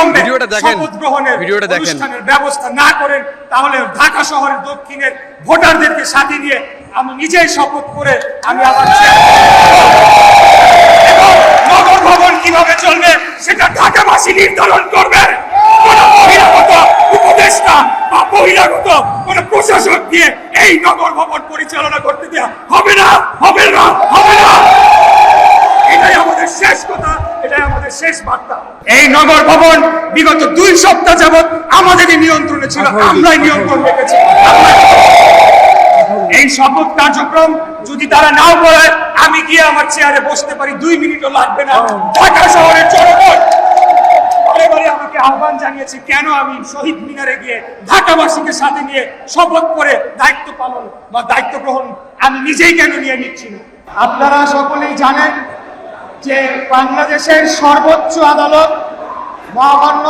অবিলম্বে ভিডিওটা দেখেন। শপথ গ্রহণের ভিডিওটা দেখেন। ব্যবস্থা না করেন তাহলে ঢাকা শহরের দক্ষিণের ভোটারদেরকে সাথে নিয়ে আমি নিজেই শপথ করে আমি আমার নগর ভবন কীভাবে চলবে সেটা ঢাকাবাসী নির্ধারণ করবে উপদেষ্টা বা বহিরাগত কোন প্রশাসক দিয়ে এই নগর ভবন পরিচালনা করতে দেওয়া হবে না হবে না আমাদের শেষ বার্তা। এই নগর ভবন বিগত দুই সপ্তাহ যাবত আমাদেরই নিয়ন্ত্রণে ছিল আমরাই নিয়ন্ত্রণ রেখেছি। এই শপথ কার্যক্রম যদি তারা নাও করে আমি গিয়ে আমার চেয়ারে বসতে পারি দুই মিনিটও লাগবে না। ঢাকা শহরের জনগণ আমাকে আহ্বান জানিয়েছে কেন আমি শহীদ মিনারে গিয়ে ঢাকাবাসীকে সাথে নিয়ে শপথ করে দায়িত্ব পালন বা দায়িত্ব গ্রহণ আমি নিজেই কেন নিয়ে নিচ্ছি না? আপনারা সকলেই জানেন যে বাংলাদেশের সর্বোচ্চ আদালত মহামান্য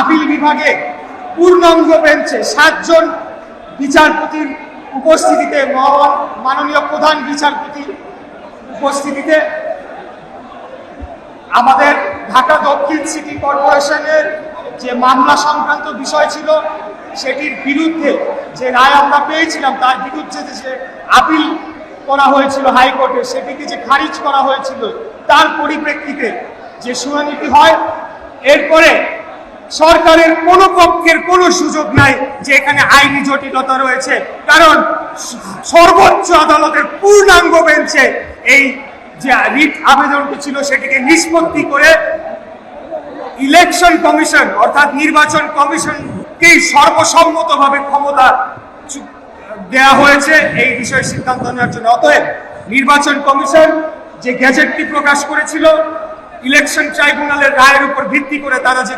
আপিল বিভাগে পূর্ণাঙ্গ বেঞ্চে সাতজন বিচারপতির উপস্থিতিতে মাননীয় প্রধান বিচারপতির উপস্থিতিতে আমাদের ঢাকা দক্ষিণ সিটি কর্পোরেশনের যে মামলা সংক্রান্ত বিষয় ছিল, সেটির বিরুদ্ধে যে রায় আমরা পেয়েছিলাম, তার বিরুদ্ধে যে আপিল করা হয়েছিল হাইকোর্টে, সেটিকে যে খারিজ করা হয়েছিল তার পরিপ্রেক্ষিতে যে শুনানিটি হয়, এরপরে সরকারের কোন পক্ষের কোনো সুযোগ নাই যে এখানে আইনি জটিলতা রয়েছে। কারণ সর্বোচ্চ আদালতের পূর্ণাঙ্গ বেঞ্চে এই যে রিট আবেদনটি ছিল, সেটিকে নিষ্পত্তি করে ইলেকশন কমিশন, অর্থাৎ নির্বাচন কমিশনকেই সর্বসম্মতভাবে ক্ষমতা দেয়া হয়েছে। এই বিষয়ে সিদ্ধান্ত নেওয়ার জন্য। অতএব নির্বাচন কমিশন যে গ্যাজেটটি প্রকাশ করেছিল ইলেকশন ট্রাইব্যুনালের রায়ের উপর ভিত্তি করে তারা যে